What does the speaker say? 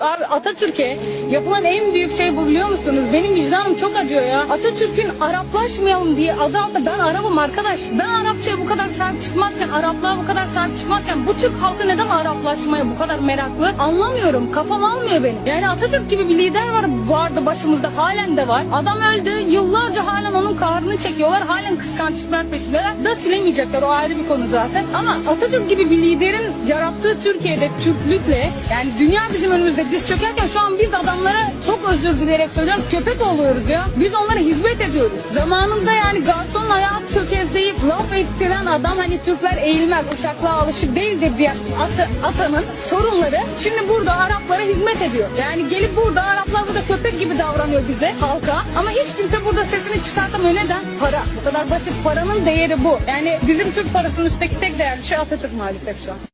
Abi Atatürk'e yapılan en büyük şey bu biliyor musunuz? Benim vicdanım çok acıyor ya. Atatürk'ün Araplaşmayalım diye adı altında ben Arap'ım arkadaş. Ben Arapçaya bu kadar sahip çıkmazken, Araplığa bu kadar sahip çıkmazken bu Türk halkı neden Araplaşmaya bu kadar meraklı? Anlamıyorum. Kafam almıyor benim. Yani Atatürk gibi bir lider var vardı başımızda halen de var. Adam öldü. Yıllarca halen onun kahrını çekiyorlar. Halen kıskançlıklar peşindeler. Da silemeyecekler. O ayrı bir konu zaten. Ama Atatürk gibi bir liderin yarattığı Türkiye'de Türklükle yani dünya bizim önümüzde diz çökerken şu an biz adamlara çok özür dileyerek söylüyorum köpek oluyoruz ya. Biz onlara hizmet ediyoruz. Zamanında yani adam hani Türkler eğilmez uşaklığa alışık değildir diye atı, atanın torunları şimdi burada Araplara hizmet ediyor. Yani gelip burada Araplar burada köpek gibi davranıyor bize halka ama hiç kimse burada sesini çıkartamıyor. Neden? Para. Bu kadar basit paranın değeri bu. Yani bizim Türk parasının üstteki tek değerli şey Atatürk maalesef şu an.